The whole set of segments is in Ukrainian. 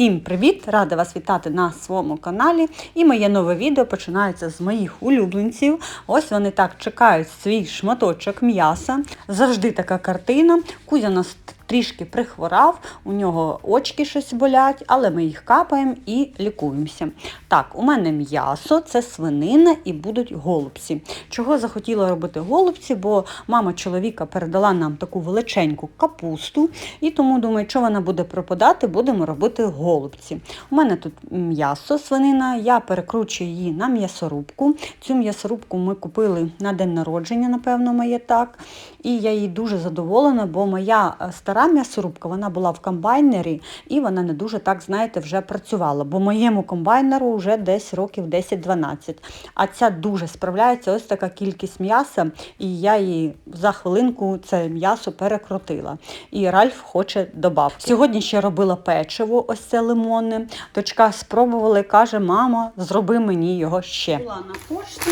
Всім привіт! Рада вас вітати на своєму каналі. І моє нове відео починається з моїх улюбленців. Ось вони так чекають свій шматочок м'яса. Завжди така картина. Кузя нас трішки прихворав, у нього очки щось болять, але ми їх капаємо і лікуємося. Так, у мене м'ясо, це свинина і будуть голубці. Чого захотіла робити голубці? Бо мама чоловіка передала нам таку величеньку капусту, і тому думаю, що вона буде пропадати, будемо робити голубці. У мене тут м'ясо, свинина, я перекручую її на м'ясорубку. Цю м'ясорубку ми купили на день народження, напевно, моє так. І я їй дуже задоволена, бо моя е, стара м'ясорубка вона була в комбайнері і вона не дуже так, знаєте, вже працювала. Бо моєму комбайнеру вже десь років 10-12. А ця дуже справляється, ось така кількість м'яса, і я її за хвилинку це м'ясо перекрутила. І Ральф хоче добавки. Сьогодні ще робила печиво, ось це лимонне. Дочка спробувала і каже, мама, зроби мені його ще. Була на пошті,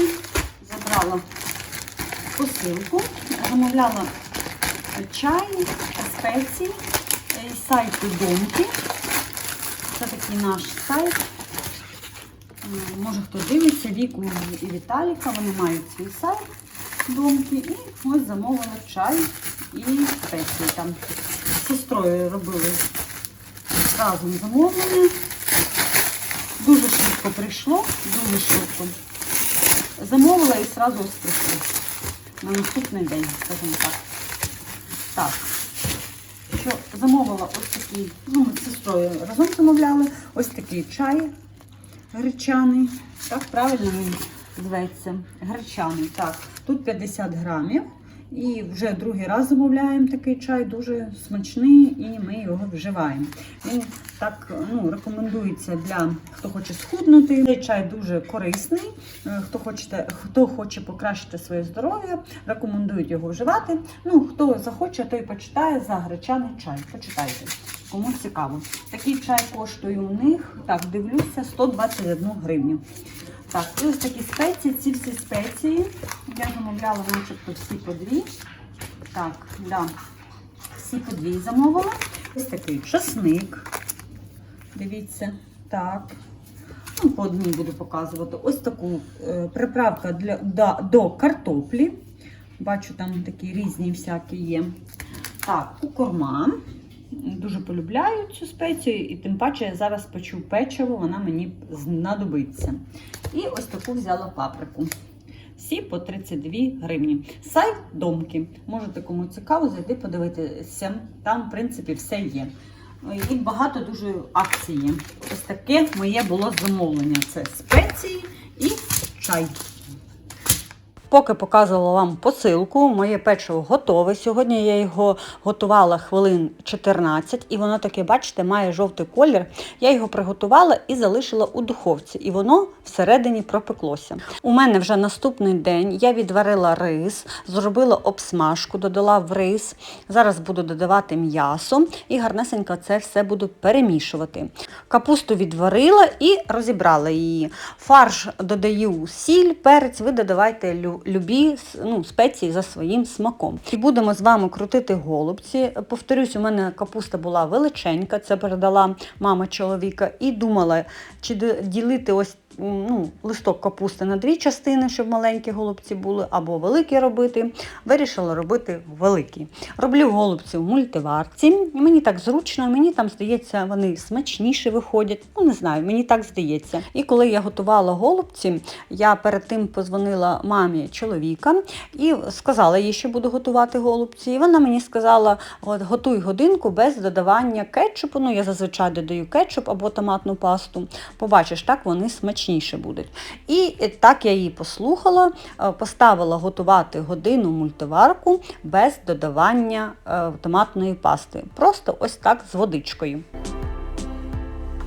забрала посилку, замовляла чай, спеції з сайту Домки. Це такий наш сайт. Е, Може хто дивиться, Віку і Віталіка, вони мають свій сайт Домки. І ось замовила чай і спеції. Там з сестрою робили разом замовлення. Дуже швидко прийшло, дуже швидко. Замовила і одразу ось прийшло на наступний день, скажімо так. Так, що замовила ось такий, ну, ми з сестрою разом замовляли, ось такий чай гречаний. Так, правильно він зветься. Гречаний. Так, тут 50 грамів. І вже другий раз замовляємо такий чай, дуже смачний, і ми його вживаємо. Він так ну, рекомендується для хто хоче схуднути. Цей чай дуже корисний. Е, Хто хоче, хто хоче покращити своє здоров'я, рекомендують його вживати. Ну, хто захоче, той почитає за гречаний чай. Почитайте, кому цікаво. Такий чай коштує у них, так, дивлюся, 121 гривню. Так, і ось такі спеції, ці всі спеції. Я замовляла начебто всі по дві. Так, да. Всі по дві замовила. Ось такий часник. Дивіться, так. Ну, по одній буду показувати. Ось таку е, приправка для, да, до картоплі. Бачу, там такі різні всякі є. Так, кукурма. Дуже полюбляю цю спецію, і тим паче я зараз печу печиво, вона мені знадобиться. І ось таку взяла паприку. Всі по 32 гривні. Сайт домки. Можете кому цікаво, зайти подивитися. Там, в принципі, все є. І багато дуже акцій є. Ось таке моє було замовлення. Це спеції і чай. Поки показувала вам посилку, моє печиво готове. Сьогодні я його готувала хвилин 14, і воно таке, бачите, має жовтий колір. Я його приготувала і залишила у духовці, і воно всередині пропеклося. У мене вже наступний день я відварила рис, зробила обсмажку, додала в рис. Зараз буду додавати м'ясо і гарнесенько це все буду перемішувати. Капусту відварила і розібрала її. Фарш додаю сіль, перець, ви додавайте лю- любі ну, спеції за своїм смаком. І будемо з вами крутити голубці. Повторюсь, у мене капуста була величенька, це передала мама чоловіка, і думала, чи ділити ось ну, листок капусти на дві частини, щоб маленькі голубці були, або великі робити. Вирішила робити великі. Роблю голубці в мультиварці. Мені так зручно, мені там здається, вони смачніше виходять. Ну, не знаю, мені так здається. І коли я готувала голубці, я перед тим позвонила мамі чоловіка і сказала їй, що буду готувати голубці. І вона мені сказала: от готуй годинку без додавання кетчупу. Ну, я зазвичай додаю кетчуп або томатну пасту. Побачиш, так вони смачніше буде. І так я її послухала, е, поставила готувати годину мультиварку без додавання е, томатної пасти. Просто ось так з водичкою.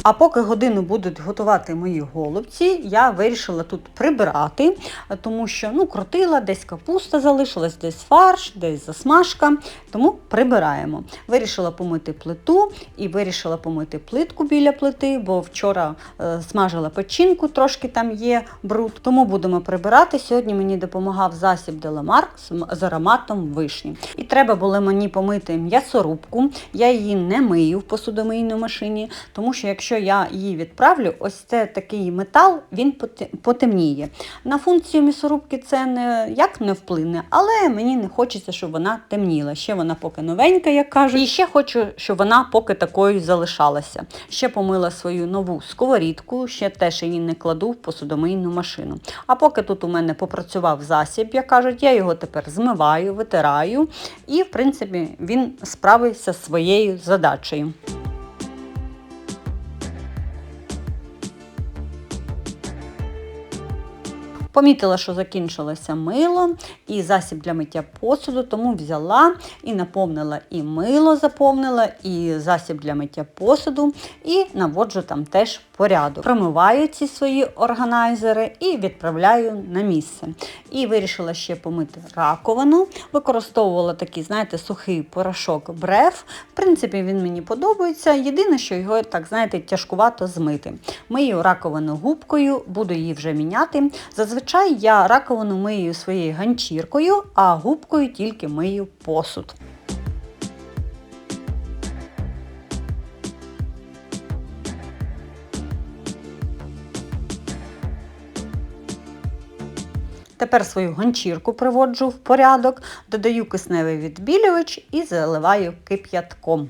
А поки годину будуть готувати мої голубці, я вирішила тут прибирати, тому що ну, крутила, десь капуста залишилась, десь фарш, десь засмажка, тому прибираємо. Вирішила помити плиту і вирішила помити плитку біля плити, бо вчора е, смажила печінку, трошки там є бруд. Тому будемо прибирати. Сьогодні мені допомагав засіб Деламарк з- з ароматом вишні. І треба було мені помити м'ясорубку. Я її не мию в посудомийній машині, тому що якщо якщо я її відправлю, ось це такий метал, він потемніє. На функцію м'ясорубки це ніяк не вплине, але мені не хочеться, щоб вона темніла. Ще вона поки новенька, як кажуть. І ще хочу, щоб вона поки такою залишалася. Ще помила свою нову сковорідку, ще теж її не кладу в посудомийну машину. А поки тут у мене попрацював засіб, як кажуть, я його тепер змиваю, витираю, і, в принципі, він справився своєю задачею. Помітила, що закінчилося мило і засіб для миття посуду, тому взяла і наповнила і мило заповнила, і засіб для миття посуду, і наводжу там теж порядок. Промиваю ці свої органайзери і відправляю на місце. І вирішила ще помити раковину. Використовувала такий, знаєте, сухий порошок бреф. В принципі, він мені подобається. Єдине, що його, так знаєте, тяжкувато змити. Мию раковину губкою, буду її вже міняти. Зазвичай я раковину мию своєю ганчіркою, а губкою тільки мию посуд. Тепер свою ганчірку приводжу в порядок, додаю кисневий відбілювач і заливаю кип'ятком.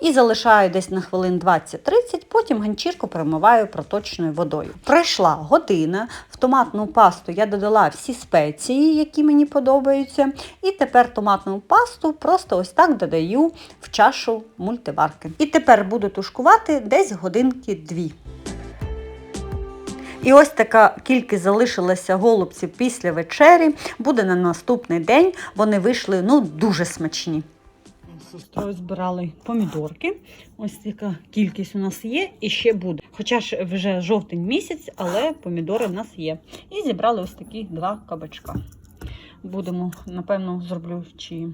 І залишаю десь на хвилин 20-30, потім ганчірку промиваю проточною водою. Пройшла година, в томатну пасту я додала всі спеції, які мені подобаються. І тепер томатну пасту просто ось так додаю в чашу мультиварки. І тепер буду тушкувати десь годинки-дві. І ось така кількість залишилася голубців після вечері. Буде на наступний день. Вони вийшли ну, дуже смачні. Сестрою збирали помідорки. Ось така кількість у нас є і ще буде. Хоча ж вже жовтень місяць, але помідори в нас є. І зібрали ось такі два кабачка. Будемо, напевно, зроблю чи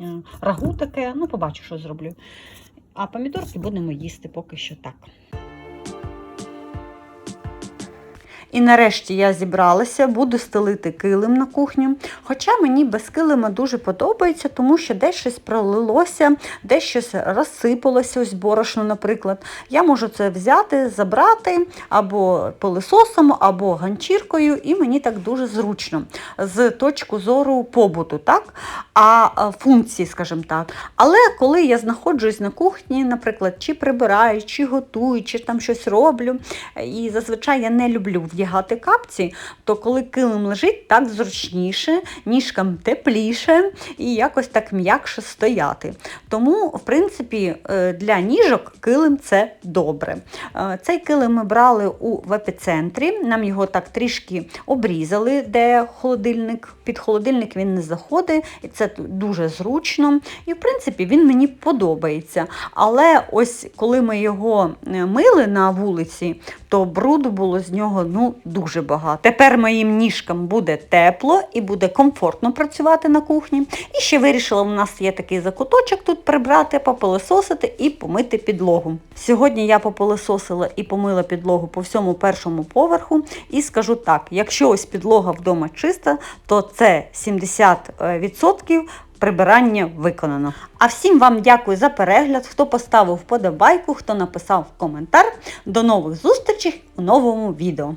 е, рагу таке, ну побачу, що зроблю. А помідорки будемо їсти поки що так. І нарешті я зібралася, буду стелити килим на кухню. Хоча мені без килима дуже подобається, тому що десь щось пролилося, десь щось розсипалося, ось борошно, наприклад. Я можу це взяти, забрати або пилисосом, або ганчіркою, і мені так дуже зручно з точки зору побуту, так? а функції, скажімо так. Але коли я знаходжусь на кухні, наприклад, чи прибираю, чи готую, чи там щось роблю, і зазвичай я не люблю вдягати капці, то коли килим лежить, так зручніше, ніжкам тепліше і якось так м'якше стояти. Тому, в принципі, е, для ніжок килим це добре. Е, Цей килим ми брали у в епіцентрі, нам його так трішки обрізали, де холодильник. Під холодильник він не заходить, і це дуже зручно. І, в принципі, він мені подобається. Але ось коли ми його е, мили на вулиці, то бруду було з нього ну, дуже багато. Тепер моїм ніжкам буде тепло і буде комфортно працювати на кухні. І ще вирішила, у нас є такий закуточок тут прибрати, попилисосити і помити підлогу. Сьогодні я попилисосила і помила підлогу по всьому першому поверху. І скажу так: якщо ось підлога вдома чиста, то це 70% прибирання виконано. А всім вам дякую за перегляд, хто поставив вподобайку, хто написав коментар. До нових зустрічей у новому відео.